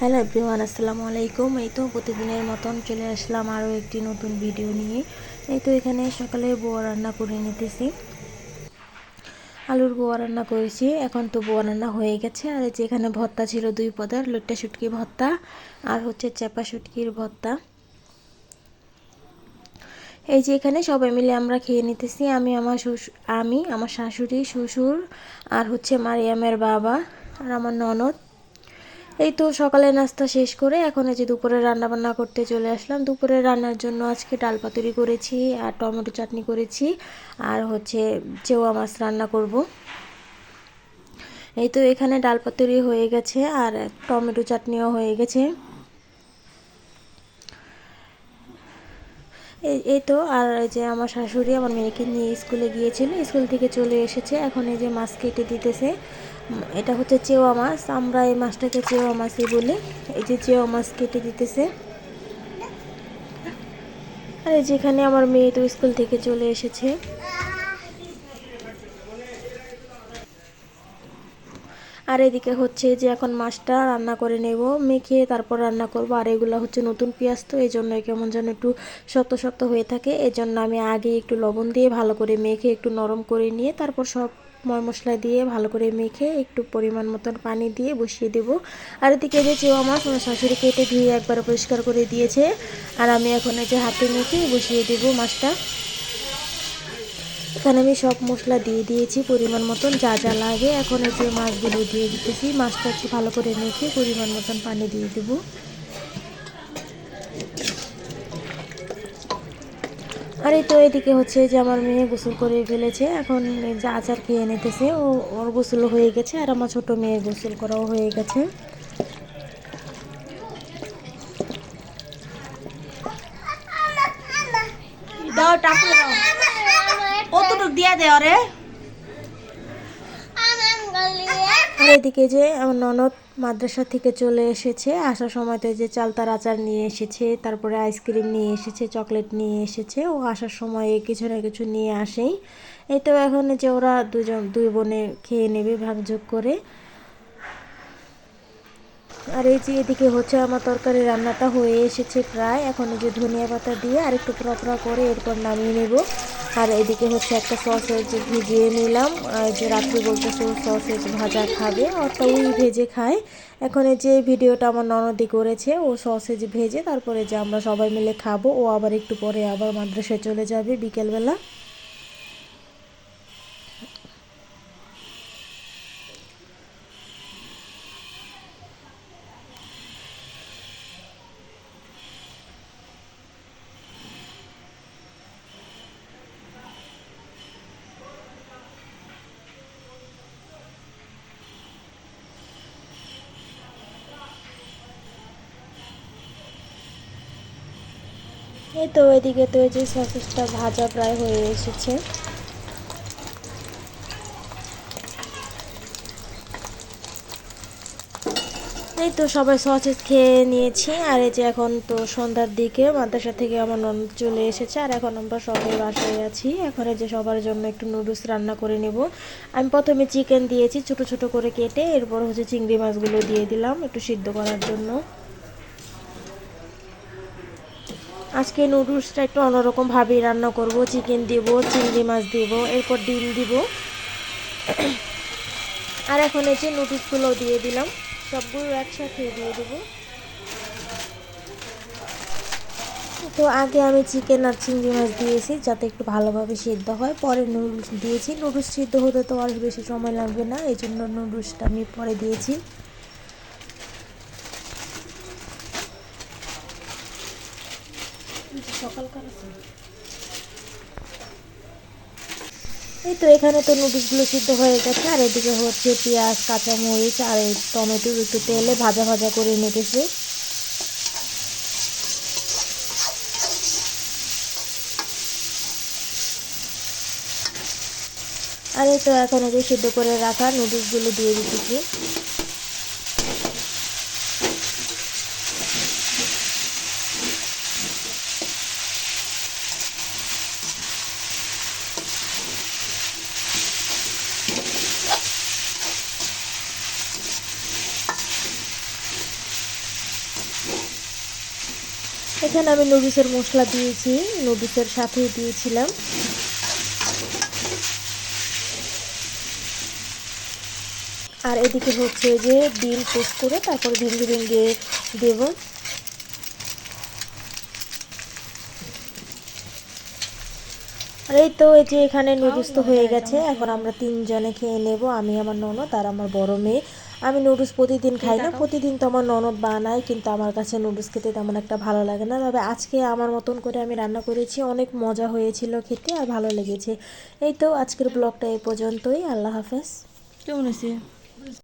Hello everyone, আসসালামু আলাইকুম। এই তো প্রতিদিনের মতন চলে আসলাম আরও একটি নতুন ভিডিও নিয়ে। এই তো এখানে সকালে বোয়া রান্না করে নিতেছি। আলুর বোয়া রান্না করেছি। এখন তো বোয়া রান্না হয়ে গেছে। আর এই যে এখানে ভর্তা ছিল দুই পদের, লুট্টা শুটকি ভর্তা আর হচ্ছে চেপা শুটকির ভর্তা। এই যে এখানে সবাই মিলে আমরা খেয়ে নিতেছি। আমি, আমার শ্বশুর, আমি, আমার শাশুড়ি, শ্বশুর আর হচ্ছে মারিয়ামের বাবা আর আমার ননদ। এই তো সকালে নাস্তা শেষ করে এখন এই যে দুপুরে রান্নাবান্না করতে চলে আসলাম। দুপুরে রান্নার জন্য আজকে ডাল পাতুরি করেছি আর টমেটো চাটনি করেছি আর হচ্ছে চেওয়া মাছ রান্না করব। এই তো এখানে ডাল পাতুরি হয়ে গেছে আর টমেটো চাটনিও হয়ে গেছে। এই তো, আর যে আমার শাশুড়ি আমার মেয়েকে নিয়ে স্কুলে গিয়েছিল, স্কুল থেকে চলে এসেছে, এখন এই যে মাছ কেটে দিতেছে। এটা হচ্ছে চেওয়া মাছ, আমরা এই মাছটাকে চেওয়া মাছই বলি। এই যে চেওয়া মাছ কেটে দিতেছে। আর যেখানে আমার মেয়ে তো স্কুল থেকে চলে এসেছে। আর এদিকে হচ্ছে যে এখন মাছটা রান্না করে নেব, মেখে তারপর রান্না করব। আর এগুলো হচ্ছে নতুন পেঁয়াজ তো এই জন্য কেমন যেন একটু শক্ত শক্ত হয়ে থাকে। এই জন্য আমি আগে একটু লবণ দিয়ে ভালো করে মেখে একটু নরম করে নিয়ে তারপর সব ময় মশলা দিয়ে ভালো করে মেখে একটু পরিমাণ মতন পানি দিয়ে বসিয়ে দেবো। আর এদিকে যে চেওয়া মাছ, আমার শাশুড়ি কেটে ধুয়ে একবার পরিষ্কার করে দিয়েছে। আর আমি এখন এই যে হাতে মেখে বসিয়ে দেবো মাছটা। এখানে আমি সব মশলা দিয়ে দিয়েছি, পরিমাণ মতন যা যা লাগে। এখন এই যে মাছগুলো দিয়ে দিতেছি, মাছটা একটু ভালো করে মেখে পরিমাণ মতন পানি দিয়ে দেবো। আর এই তো এদিকে হচ্ছে যে আমার মেয়ে গোসল করে ফেলেছে। এখন যে আচার খেয়ে নিতেছে, ও ওর গোসল হয়ে গেছে আর আমার ছোট মেয়ের গোসল করাও হয়ে গেছে। দাও টাকা দাও। দে ওরে। আর এদিকে যে আমার ননদ মাদ্রাসা থেকে চলে এসেছে, আসার সময় তো যে চালতার আচার নিয়ে এসেছে, তারপরে আইসক্রিম নিয়ে এসেছে, চকলেট নিয়ে এসেছে, ও আসার সময় কিছু না কিছু নিয়ে আসেই। এই তো এখন যে ওরা দুজন, দুই বোনে খেয়ে নেবে ভাগযোগ করে। আর এই যে এদিকে হচ্ছে আমার তরকারি রান্নাটা হয়ে এসেছে প্রায়। এখন যে ধনিয়া পাতা দিয়ে আর একটু পড়া করে এরপর নামিয়ে নেব। আর এদিকে হচ্ছে একটা সসেজ ভিজিয়ে নিলাম। আর যে রাত্রি বলতেছে সসেজ ভাজা খাবে, অর্থাৎ ওই ভেজে খায়। এখন এই যে ভিডিওটা আমার ননদি করেছে, ও সসেজ ভেজে তারপরে যে আমরা সবাই মিলে খাব, ও আবার একটু পরে আবার মাদ্রাসায় চলে যাবে বিকেলবেলা। এই তো এদিকে তো এই যে সসেসটা ভাজা প্রায় হয়ে এসেছে। এই তো সবাই সসেস খেয়ে নিয়েছি, আর এই যে এখন তো সন্ধ্যার দিকে মাদ্রাসা থেকে আমার ননদ চলে এসেছে, আর এখন আমরা সবাই বাসায় আছি। এখন এই যে সবার জন্য একটু নুডলস রান্না করে নেব। আমি প্রথমে চিকেন দিয়েছি, ছোট ছোট করে কেটে, এরপর হচ্ছে চিংড়ি মাছগুলো দিয়ে দিলাম একটু সিদ্ধ করার জন্য। আজকে নুডলসটা একটু অন্যরকমভাবেই রান্না করব। চিকেন দিব, চিংড়ি মাছ দিব, এরপর ডিম দিব। আর এখন এই যে নুডলসগুলো দিয়ে দিলাম, সবগুলো একসাথে দিয়ে দেবো। তো আগে আমি চিকেন আর চিংড়ি মাছ দিয়েছি, যাতে একটু ভালোভাবে সিদ্ধ হয়। পরে নুডলস দিয়েছি। নুডলস সিদ্ধ হতে তো আর বেশি সময় লাগবে না, এই জন্য নুডলসটা আমি পরে দিয়েছি। এই তো এখানে তো নুডলসগুলো সিদ্ধ হয়ে গেছে, আর এদিকে হচ্ছে পেঁয়াজ, কাঁচামরিচ আর এই টমেটো একটু তেলে ভাজা ভাজা করে নিতেছি আর এই তো এখন যে সিদ্ধ করে রাখা নুডলসগুলো দিয়ে দিতেছি। এখানে আমি নুডলসের মশলা দিয়েছি, নুডলসের সাথে দিয়েছিলাম। আর এদিকে হচ্ছে যে ডিম পোস্ট করে তারপর ভেঙে ভেঙে দেবো। আর এই তো এই যে এখানে নুডলস তো হয়ে গেছে, এখন আমরা তিনজনে খেয়ে নেব। আমি, আমার ননদ আর আমার বড় মেয়ে। আমি নুডলস প্রতিদিন খাই না। প্রতিদিন তো আমার ননদ বানায় কিন্তু আমার কাছে নুডলস খেতে তেমন একটা ভালো লাগে না। তবে আজকে আমার মতন করে আমি রান্না করেছি। অনেক মজা হয়েছিল খেতে আর ভালো লেগেছে। এই তো আজকের ব্লগটা এই পর্যন্তই। আল্লাহ হাফেজ। কেমন আছে